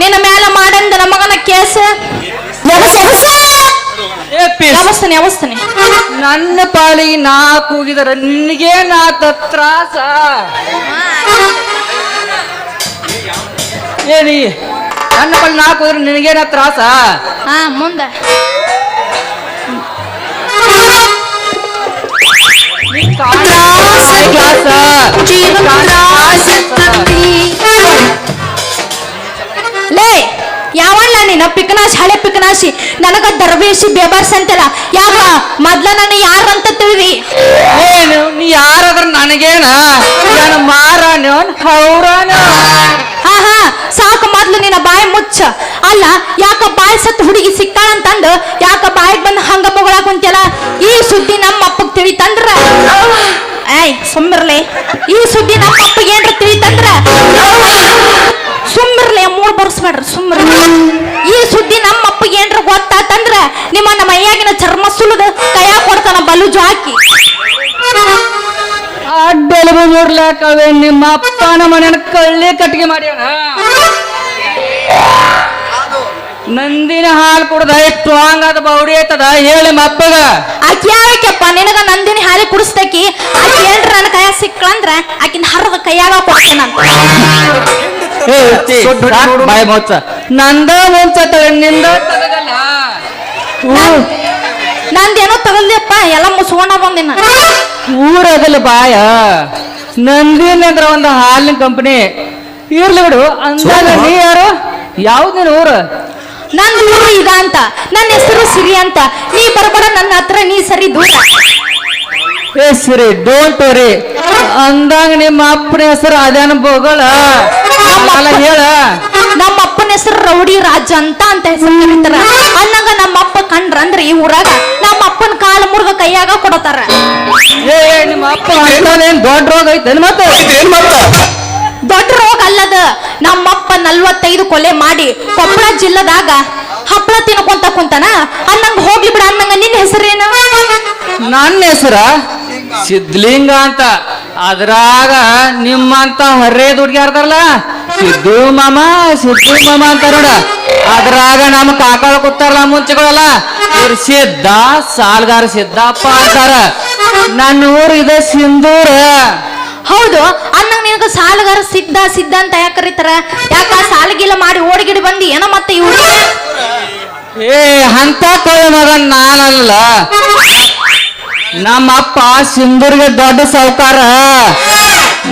ನಿನ್ನ ಮ್ಯಾಲ ಮಾಡಂದ ನಮಗನ ಕೇಸ ಯಾವಸ್ತಾನೆ ಯಾವಸ್ತಾನೆ ನನ್ನ ಪಾಳಿ ನಾ ಕೂಗಿದರ ನಿನಗೆ ನಾ ತ್ರಾಸ ಏನಿ ನನ್ನ ಪಾಳಿ ನಾ ಕೂಗಿದ್ರೆ ನಿನಗೆ ನಾ ತ್ರಾಸ ಹಾ ಮುಂದ ಲೇ ಯಾವಲ್ಲ ನೀನ? ಪಿಕನಾಶಿ ಹಳೆ ಪಿಕನಾಶಿ. ನನಗ ದರ್ವೇಶಿ ಬೇಬರ್ಸ್ ಅಂತಲ್ಲ. ಯಾಕ ಮೊದ್ಲ ಯಾರು ಅಂತ ತಿಳಿದಿ? ಏನು? ನೀ ಯಾರಾದ್ರ ನನಗೇನ? ನನ್ನ ಮಾರಾನ ಹೌರಾನ ಹಾ ಹಾ ಸಾಕು ಮೊದ್ಲು ನಿನ್ನ ಬಾಯಿ ಮುಚ್ಚ. ಅಲ್ಲ ಯಾಕ ಬಾಯಿ ಸತ್ ಹುಡುಗಿ ಸಿಕ್ಕಾಳಂತಂದು ಯಾಕ ಬಾಯಿಗೆ ಬಂದು ಹಂಗ ಮುಗಳಾಕ ಕುಂತಿಯಲ್ಲ? ಈ ಸುದ್ದಿ ನಮ್ಮ ಅಪ್ಪಗ್ ತಿಳಿತಂದ್ರ ಏಯ್ ಸುಮ್ಮಿರ್ಲೆ ಈ ಸುದ್ದಿ ನಮ್ಮ ಅಪ್ಪಗೆ ಏನ್ರ ತಿಳಿತಂದ್ರ ಮೂರ್ ಸುಮ್ರ. ಈ ಸುದ್ದಿ ನಮ್ಮ ಅಪ್ಪಗೆ ಏನ್ರ ಗೊತ್ತಾತಂದ್ರ ನಿಮ್ಮ ನಮ್ಮ ಅಯ್ಯಾಗಿನ ಚರ್ಮ ಸುಲದ ಕೈಯಾಗ ಕೊಡ್ತಾನ ಬಲುಜು ಹಾಕಿ. ಅಡ್ಡಲು ನೋಡ್ಲಾಕವೆ ನಿಮ್ಮ ಅಪ್ಪನ ಮನೆಯ ಕಳ್ಳಿ ಕಟ್ಟಿಗೆ ಮಾಡ್ಯಾನ. ನಂದಿನ ಹಾಲು ಕುಡ್ದ ಎಷ್ಟು ಅದ ಬೌಡಿ ಐತದ ಹೇಳಿ ಮಪ್ಪಗ ಅಪ್ಪಗ. ಆಕಿ ಯಾವಕ್ಕಪ್ಪ ನಿನಗ ನಂದಿನಿ ಹಾಲಿ ಕುಡಿಸ್ತಕಿ ಆಕಿ ಏನ್ರ ನನ್ನ ಕೈಯಾಗ ಸಿಕ್ಕಳಂದ್ರ ಆಕಿನ ಹರದ ಕೈಯಾಗ ಕೊಡ್ತೇನೆ ಏ, ಹುಚ್ಚಿ, ಸಾಕ್ ಬಾಯಿ ಮುಚ್ಚ ನಂದ ಮುಂಚತಳೆ ನಿಂದ ನಂದೇನೋ ತಗಲ್ದಪ್ಪ ಎಲ್ಲ ಮುಸ್ಕೊಂಡ ಬಂದಿನ. ಊರದಲ್ಲಿ ಬಾಯ. ನಂದಿನ ಅಂದ್ರ ಒಂದು ಹಾಲಿನ ಕಂಪನಿ ಇರ್ಲಿ ಬಿಡು ಅಂದಾಗ ನೀ ಯಾರು? ಯಾವ್ದು ನೀನು ಊರು? ನಂದು ಊರು ಇದ ಅಂತ ನನ್ನ ಹೆಸರು ಸಿರಿ ಅಂತ. ನೀ ಬರಬಾರ ನನ್ನ ಹತ್ರ ನೀ ಸರಿ ದೂರ. ಏ ಸಿರಿ ಡೋಂಟ್ ವರಿ ಅಂದಾಗ ನಿಮ್ಮ ಅಪ್ಪನ ಹೆಸರು ಅದೇನು ಬೋಗಳ ಅಲ್ಲ ಹೇಳ. ನಮ್ಮ ಅಪ್ಪನ ಹೆಸರು ರೌಡಿ ರಾಜ ಅಂತ ಅಂತ ಹೆಸರು ಕರೀತಾರ. ಅನ್ನಂಗ ನಮ್ಮ ಅಪ್ಪ ಕಂಡ್ರ ಅಂದ್ರೆ ಈ ಊರಾಗ ನಮ್ಮ ಅಪ್ಪನ ಕಾಲ ಮುರ್ಗ ಕೈಯಾಗ ಕೊಡತಾರ. ಏ ಏ, ನಿಮ್ಮ ಅಪ್ಪ ಅಂತದೇನ್ ದೊಡ್ಡ ರೋಗ ಐತೇನ್ ಮತ್ತೆ? ದೊಡ್ಡ ರೋಗ ಅಲ್ಲದ ನಮ್ಮಪ್ಪ ನಲ್ವತ್ತೈದು ಕೊಲೆ ಮಾಡಿ ಕೊಪ್ಪಳ ಜಿಲ್ಲದಾಗ ಹಪ್ಪಳ ತಿನ್ಕೊಂತ ಕುಂತಾನ. ಅನ್ನಂಗ ಹೋಗ್ಲಿ ಬಿಡ ಅನ್ನಂಗ ನಿನ್ನ ಹೆಸರೇನು? ನನ್ನ ಹೆಸರ? ಸಿದ್ಲಿಂಗ ಅಂತ. ಅದ್ರಾಗ ನಿಮ್ಮಂತ ಹೊರೆ ದುಡ್ಗ್ಯಾರ್ದಾರಲ್ಲ ಸಿದ್ದು ಮಾಮ ಸಿದ್ದು ಮಾಮ ಅಂತ ನೋಡ. ಅದ್ರಾಗ ನಮ್ಮ ಕಾಕಾಳ ಕೂತಾರಲ್ಲ ಮುಂಚೆಗಳಲ್ಲ? ಇವ್ರು ಸಿದ್ಧ ಸಾಲ್ಗಾರ ಸಿದ್ದಪ್ಪ ಅಂತಾರ. ನನ್ನ ಊರು ಇದೆ ಸಿಂಧೂರ. ಹೌದು ಅನ್ನಂಗ ನಿನಗ ಸಾಲಗಾರ ಸಿದ್ಧ ಸಿದ್ಧ ಅಂತ ಯಾಕೆ ಕರೀತಾರ? ಯಾಕ ಸಾಲಗಿಲ್ಲ ಮಾಡಿ ಓಡಿಗಿಡಿ ಬಂದಿ? ಏನೋ ಮತ್ತೆ ಇವ್ರು? ಏ ಅಂತ ಮಗನ್ ನಾನಲ್ಲ. ನಮ್ಮ ಅಪ್ಪ ಸಿಂಧೂರ್ಗೆ ದೊಡ್ಡ ಸಾವುಕಾರ.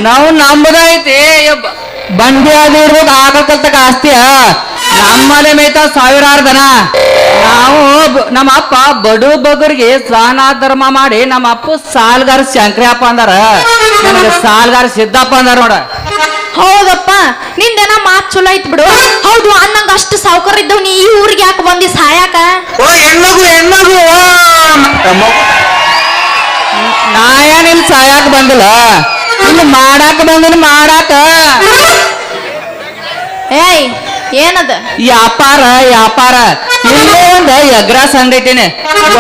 ನಾವು ನಮ್ಮದೈತಿ ಬಂಡಿ ಅದು ಇರ್ಬೋದು ಆಗಲ್ತಕ್ಕ ಆಸ್ತಿಯ ನಮ್ಮನೆ ಮೇತ ಸಾವಿರಾರು ದನ. ನಾವು ನಮ್ಮ ಅಪ್ಪ ಬಡು ಬಗರಿಗೆ ಸ್ನಾನ ಧರ್ಮ ಮಾಡಿ ನಮ್ಮ ಅಪ್ಪ ಸಾಲ್ಗಾರ ಶಂಕರಪ್ಪ ಅಂದಾರ. ನಮ್ಗೆ ಸಾಲ್ಗಾರ ಸಿದ್ದಪ್ಪ ಅಂದಾರ ನೋಡ. ಹೌದಪ್ಪ ನಿಂದೇನ ಮಾತ್ ಚಲೋ ಐತ್ ಬಿಡು. ಹೌದು ಅನ್ನಂಗ ಅಷ್ಟು ಸಾವುಕಾರ ಇದ್ದವ್ ನೀ ಈ ಊರಿಗೆ ಯಾಕೆ ಬಂದಿ ಸಾಯಾಕ? ಓ ಹೆಣ್ಣು ಹೆಣ್ಮಗು ಓ ನಾ ಏನಿಲ್ ಸಾಯಕ್ ಬಂದಿಲ್ಲ. ಇಲ್ಲಿ ಮಾಡಾಕ ಬಂದನ ಮಾಡಾಕ. ಏಯ್ ಏನದ? ವ್ಯಾಪಾರ ವ್ಯಾಪಾರ. ಇಲ್ಲೇ ಒಂದ ಎಗ್ರ ಸಂದಿಟ್ಟಿನಿ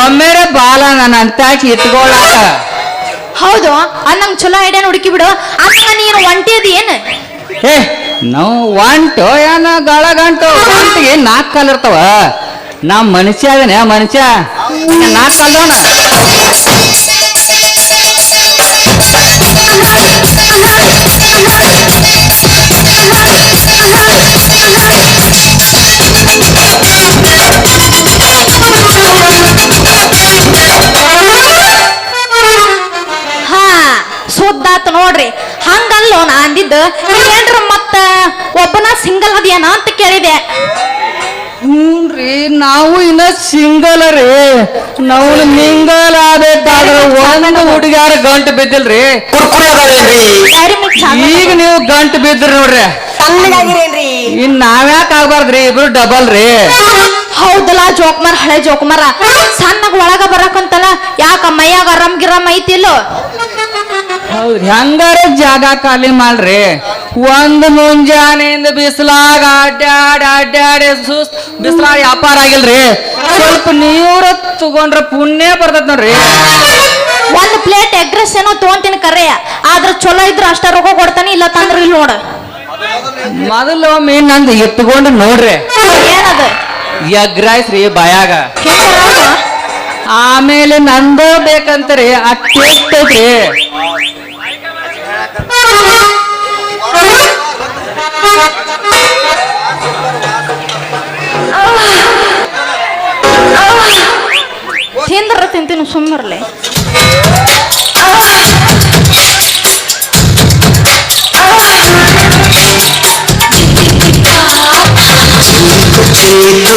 ಒಮ್ಮೆರೆ ಬಾಲ ನನ್ನ ಅಂತ ಇಟ್ಕೊಳಾಕ. ಹೌದು ಅನ್ನಂಗ್ ಚಲೋ ಐಡಿಯಾ ಹುಡುಕಿ ಬಿಡು. ಅಕ್ಕ ನೀನು ಒಂಟಿ ಅದ ಏನ್? ಏ ನಾವು ಒಂಟು ಏನ ಗಳ ಗಂಟು ಒಂಟಿಗೆ ನಾಲ್ಕು ಕಾಲ್ ಇರ್ತಾವ. ನಾ ಮನುಷ್ಯ ಅದನೆ ಮನುಷ್ಯ. ನಾಲ್ಕು ಕಾಲ್ದವನ ನೋಡ್ರಿ. ಹಂಗಲ್ಲೋ ನಾ ಅಂದಿದ್ದು ಏನ್ರ ಮತ್ತ? ಒಬ್ಬನ ಸಿಂಗಲ್ ಅದಿಯನ ಅಂತ ಕೇಳಿದೆ ಹ್ಞೂನ್ರಿ ನಾವು ಇನ್ನ ಸಿಂಗಲ್ ರೀ. ನಾವು ಮಿಂಗಲ್ ಆದ್ರೆ ಒಂದು ಹುಡುಗ್ಯಾರ ಗಂಟು ಬಿದ್ದಿಲ್ರಿ. ಈಗ ನೀವು ಗಂಟು ಬಿದ್ರಿ ನೋಡ್ರಿ. ಇನ್ ನಾವ್ಯಾಕ ಆಗ್ಬಾರ್ದ್ರಿ ಇಬ್ರು ಡಬಲ್ ರೀ. ಹೌದಲ್ಲ ಜೋಕ್ಮಾರ ಹಳೆ ಜೋಕ್ಮಾರ. ಸಣ್ಣಗ ಒಳಗ ಬರಕಂತಲ್ಲ ಯಾಕ ಮೈಯಾಗ ಅರಾಮ್ ಗಿರಮ್ ಐತಿಲ್ಲೋ? ಹೌದ್ರಿ. ಹೆಂಗಾರ ಜಾಗ ಖಾಲಿ ಮಾಡ್ರಿ. ಒಂದ್ ಮುಂಜಾನೆಯಿಂದ ಬಿಸಿಲಾಗ ಅಡ್ಡಾಡ ಅಡ್ಡಾಡ ಸುಸ್ ಬಿಸಿಲಾಗ ವ್ಯಾಪಾರ ಆಗಿಲ್ರಿ. ಸ್ವಲ್ಪ ನೀರು ತಗೊಂಡ್ರ ಪುಣ್ಯ ಬರ್ತದ ನೋಡ್ರಿ. ಒಂದ್ ಪ್ಲೇಟ್ ಎಗ್ ರೈಸ್ ಏನೋ ತೊಗೊಂತೀನಿ ಕರೆ. ಆದ್ರ ಚಲೋ ಇದ್ರ ಅಷ್ಟ ರೊಕ್ಕ ಕೊಡ್ತಾನೆ ಇಲ್ಲ ತಂದ್ರ ಇಲ್ಲಿ ನೋಡ. ಮೊದಲು ಒಮ್ಮೆ ನಂದು ಎತ್ಕೊಂಡು ನೋಡ್ರಿ. ಏನದ? ಎಗ್ ರೈಸ್ ರೀ ಬಾಯಾಗ ಆಮೇಲೆ ಆಮೇಲೆ ರೀ ಬೇಕಂತಾರೆ ಅಟ್ಟೈತ್ರಿ ತಿಂದ್ರ ತಿಂತೀನಿ ಸುಮ್ಮರ್ಲೆ ಚೇತು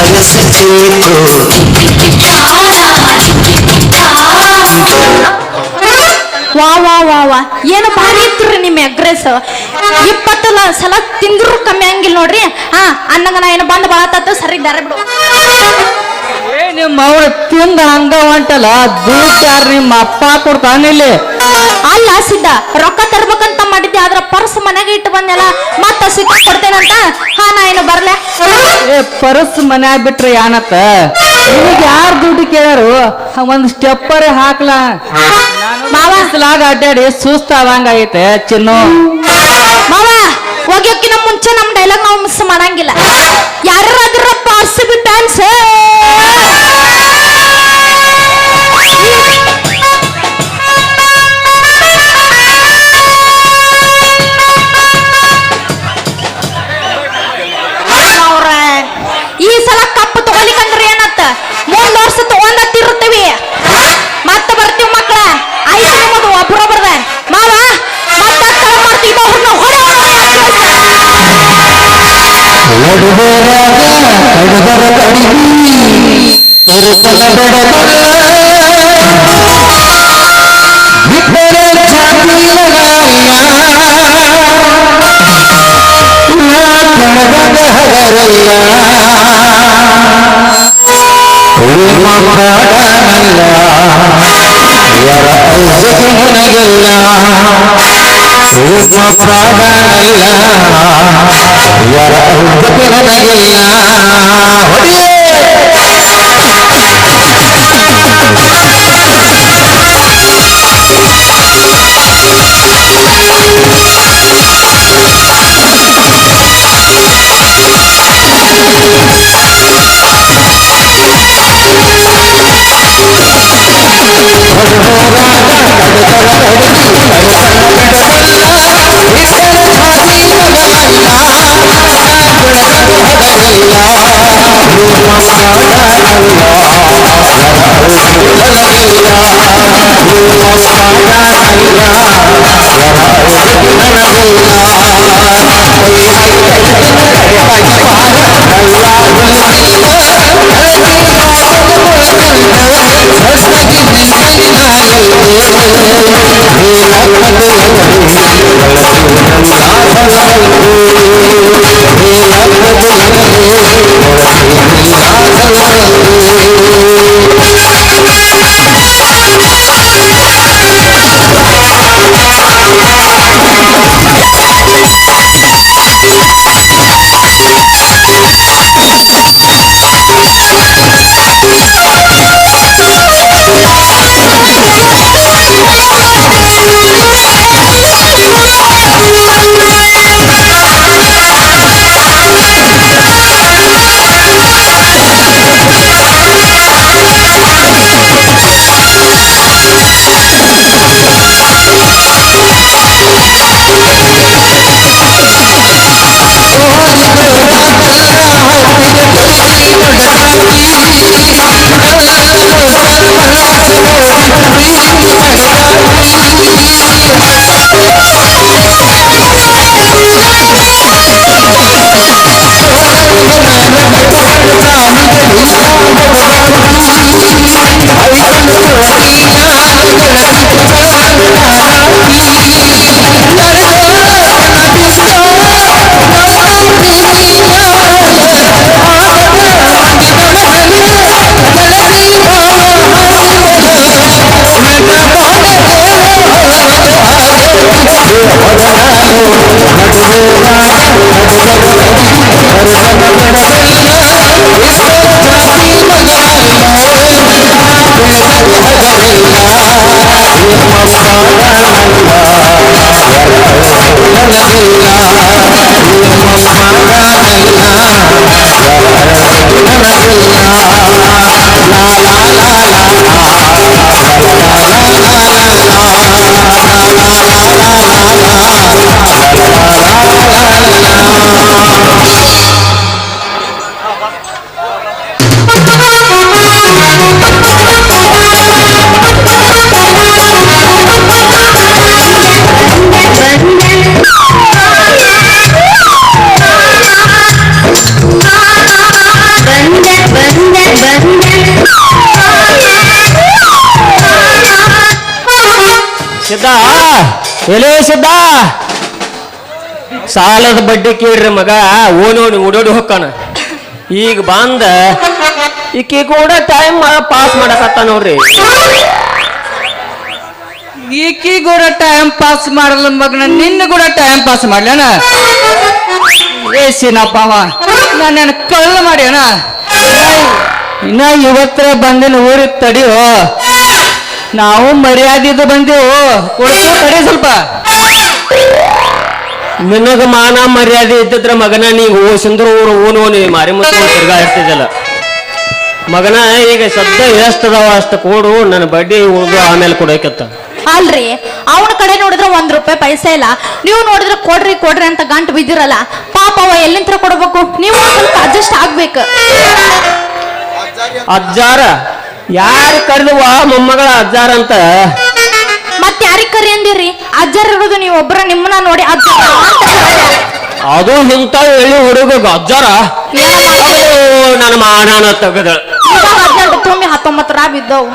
ಅರಸ ಚೇತು ವಾ ವಾ ವಾ ವಾ. ಏನು ಭಾರಿ ಇತ್ತು ನಿಮ್ಮ ಅಗ್ರೆಸ್ ಇಪ್ಪತ್ತಲ್ಲ ಸಲ ತಿಂದ್ರು ಕಮ್ಮಿ ಹಂಗಿಲ್ಲ ನೋಡ್ರಿ. ಹಾ ಅನ್ನಂಗ ನಾ ಏನು ಬಂದು ಬಾಳತ್ತ ಸರಿ ದಾರ ಬಿಡು. ಏ ನಿಮ್ಮ ಅವ್ರ ತಿಂದ ಹಂಗ ಹೊಂಟಲ್ಲ ದುಡ್ಡು ಯಾರು ನಿಮ್ಮ ಅಪ್ಪ ಕೊಡ್ತಾನಿಲ್ಲಿ ಅಲ್ಲ ಸಿದ್ಧ. ರೊಕ್ಕ ತರ್ಬೇಕಂತ ಮಾಡಿದ್ದೆ ಆದ್ರ ಪರ್ಸ್ ಮನೆಗೆ ಇಟ್ಟು ಬಂದೆಲ್ಲ ಮತ್ತ ಸಿಕ್ಕ ಕೊಡ್ತೇನಂತ? ಹಾ ನಾ ಏನು ಬರ್ಲೆ. ಏ ಪರ್ಸ್ ಮನ್ಯಾಗ ಬಿಟ್ರೆ ಯಾನತ್ತ? ನಿಮಗೆ ಯಾರು ದುಡ್ಡು ಕೇಳಾರು? ಒಂದ್ ಸ್ಟೆಪ್ಪರೇ ಹಾಕ್ಲಾ. ಮಾವ. ಬಿಸ್ಲಾಗ ಅಡ್ಡಾಡಿ ಸುಸ್ತಾವಂಗೈತೆ ಚಿನ್ನು. ಮಾವಾ ಹೋಗ್ಯೋಕಿನ ಮುಂಚೆ ನಮ್ ಡೈಲಾಗ್ ನಾವು ಮಿಸ್ ಮಾಡಂಗಿಲ್ಲ. ಪ್ರಾಣಲ್ಲ ಯಾರ ಉದ್ದಕ್ಕೆ ನನಗಿಲ್ಲ ಹೊಡೆಯ Allah ಎಲೆ ಸಾಲದ ಬಡ್ಡಿ ಕೇಳ್ರಿ ಮಗ ಓನೋನಿ ಓಡೋಡಿ ಹೊಕ್ಕಾನ. ಈಗ ಬಂದ, ಈಕಿ ಕೂಡ ಟೈಮ್ ಪಾಸ್ ಮಾಡಕತ್ತ ನೋಡ್ರಿ. ಈಕಿ ಕೂಡ ಟೈಮ್ ಪಾಸ್ ಮಾಡಲ್ಲ ಮಗನ, ನಿನ್ನ ಕೂಡ ಟೈಮ್ ಪಾಸ್ ಮಾಡ್ಲಣ ಏ ಸೀನಪ್ಪ ನನ್ನ ನಾನು ಕಳ್ಳ ಮಾಡಿ ಅಣ್ಣ. ಇನ್ನ ಇವತ್ತ ಬಂದಿನ ಊರಿಗೆ ತಡಿಯೋ. ನಾವು ಮರ್ಯಾದಿದ್ದು ಬಂದೆವು. ಕೊಡ್ತೀವಿ ತಡಿ ಸ್ವಲ್ಪ. ನಿನಗ ಮಾನ ಮರ್ಯಾದೆ ಇದ್ದಿದ್ರ ಮಗನ ನೀ ಓಸಂದ್ರ ಊರು ಓನೋನಿ ಮಾರಿ ಮುತ್ತು ತಿರ್ಗಾ ಇರ್ತಿದ್ದಲ್ಲ. ಮಗನ ಈಗ ಸದ್ದ ಎಷ್ಟದಾವ ಅಷ್ಟು ಕೊಡು ನನ್ನ ಬಡ್ಡಿ ಹೋಗು ಆಮೇಲೆ ಕೊಡೋಕತ್ತ. ಅಲ್ರಿ ಅವನ ಕಡೆ ನೋಡಿದ್ರೆ ಒಂದ್ ರೂಪಾಯಿ ಪೈಸೆ ಇಲ್ಲ. ನೀವು ನೋಡಿದ್ರೆ ಕೊಡ್ರಿ ಕೊಡ್ರಿ ಅಂತ ಗಂಟು ಬಿದ್ದಿರಲ್ಲ. ಪಾಪ ಅವ ಎಲ್ಲಿಂತ್ರ ಕೊಡ್ಬೇಕು? ನೀವು ಒಂದ್ ಸ್ವಲ್ಪ ಅಡ್ಜಸ್ಟ್ ಆಗ್ಬೇಕು. ಅಜ್ಜಾರ ಯಾರು ಕರೆದುವ ಮೊಮ್ಮಗಳ ಅಜ್ಜಾರ ಅಂತ? ಮತ್ ಯಾರಿಗ್ ಕರಿ ಅಂದಿರಿ? ಅಜ್ಜರ್ ಇರೋದು ನೀವು ಒಬ್ಬರ ನಿಮ್ಮನ್ನ ನೋಡಿ ಅಜ್ಜರ ಅಂತ. ಅದು ಇಂಥ ಎಳಿ ಹುಡುಗ ಅಜ್ಜಾರ? ಏನೋ ಮಾಡಿ ಓ, ನನ್ನ ಮಾನ ತೆಗೆದ. ಇವಾಗ ಹದಿನೆಂಟು ತುಂಬಿ ಹತ್ತೊಂಬತ್ತರ ಬಿದ್ದವು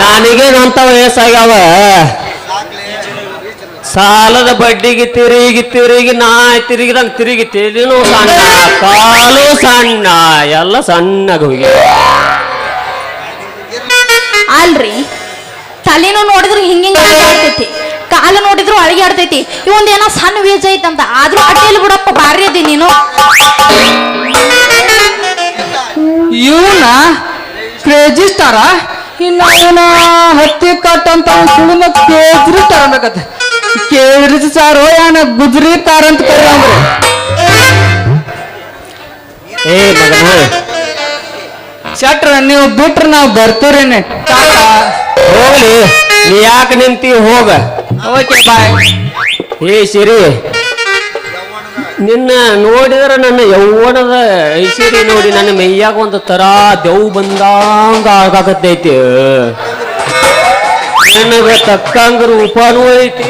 ನನಗೇನಂತ ವಯಸ್ಸಾಗ್ಯಾವ? ಸಾಲದ ಬಡ್ಡಿಗೆ ತಿರುಗಿ ತಿರುಗಿ ನಾ ತಿರುಗಿದಂಗ ತಿರುಗಿ ತಿರುಗಿನೂ ಸಣ್ಣ ಕಾಲು ಸಣ್ಣ ಎಲ್ಲ ಸಣ್ಣಗ ಹೋಗಿ ಅಲ್ರಿ ತಲೆನೂ ನೋಡಿದ್ರು ಹಿಂಗೆ ಆಡ್ತೈತಿ ಕಾಲು ನೋಡಿದ್ರು ಅಳಿಗೆ ಆಡ್ತೈತಿ ಇವೊಂದ್ ಏನೋ ಸಣ್ಣ ವೇಜ್ ಐತಂತ ಆದ್ರೂ ಅಡ್ಡಿಲ್ ಬಿಡಪ್ಪ ಬಾರಿ ಅದಿ ನೀನು. ಇವನ ಕ್ರೇಜಿ ಸ್ಟಾರ ಇನ್ನ ಹತ್ತಿ ಕಟ್ಟಂತ ಸುಳಿಮ ಕೇಜ್ರಿ ಅನ್ಬೇಕತ್ತ ಸಾರು ಯಾನ ಗುಜ್ರಿ ತಾರ ಅಂತ ಏ ಮಗನ ಶಟ್ರ ನೀವು ಬಿಟ್ರ ನಾವು ಬರ್ತೀರೇನೆ. ಹೋಗ್ಲಿ ನೀ ಯಾಕೆ ನಿಂತಿ ಹೋಗ. Okay bye. ಏ ಸಿರಿ ನಿನ್ನ ನೋಡಿದ್ರೆ ನನ್ನ ಯೌವನದ ಸಿರಿ ನೋಡಿ ನನ್ನ ಮೈಯಾಗ ಒಂದು ತರ ದೆವ್ ಬಂದಂಗ ಆಗಾಕತ್ತೈತಿ. ನನಗೆ ತಕ್ಕಂಗ ರೂಪಾನು ಐತಿ.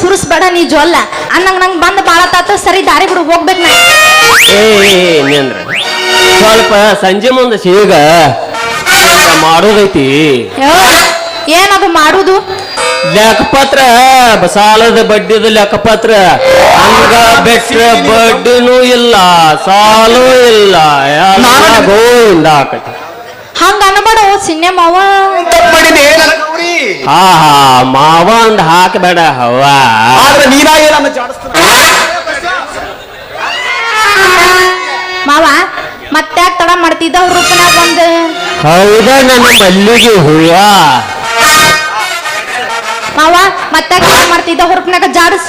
ಸುರಿಸ್ಬೇಡ ನೀ ಜೊಲ್ಲ. ಅನ್ನಂಗ್ ನಂಗ್ ಬಂದ್ ಬಾಳ ತಾತ ಸರಿ ದಾರಿ ಬಿಡು ಹೋಗ್ಬೇಕು ನಾ. ಏ ನಿಂದ್ರ ಸ್ವಲ್ಪ ಸಂಜೆ ಮುಂದೆ ಸೀಗ ಮಾಡೋದೈತಿ. ಏನದು ಮಾಡುದು? ಲೆಕ್ಕಪತ್ರ ಸಾಲದ ಬಡ್ಡಿದ ಲೆಕ್ಕಪತ್ರ. ಹಂಗ ಬೆಟ್ಟ ಬಡ್ಡಿನೂ ಇಲ್ಲ ಸಾಲು ಇಲ್ಲ. ಎಲ್ಲ ಗೋವಿಂದ ಹಂಗ ಅನ್ಬೇಡ ಸಿನ್ನೆ ಮಾವ. ಹಾ ಹಾ ಮಾವ ಅಂದ್ ಹಾಕಬೇಡ ಹವ್ವ ಮಾವ ಮತ್ತೆ ತಡ ಮಾಡ್ತಿದ್ದ ಅವ್ರ ರೂಪನಾಗ ಬಂದ್? ಹೌದ ನನ್ನ ಮಲ್ಲಿಗೆ ಹೂವ? ಮಾವ ಮತ್ತೆ ತಡ ಮಾಡ್ತಿದ್ದ ಹುರುಪ್ನಾಗ ಜಾಡಸ್?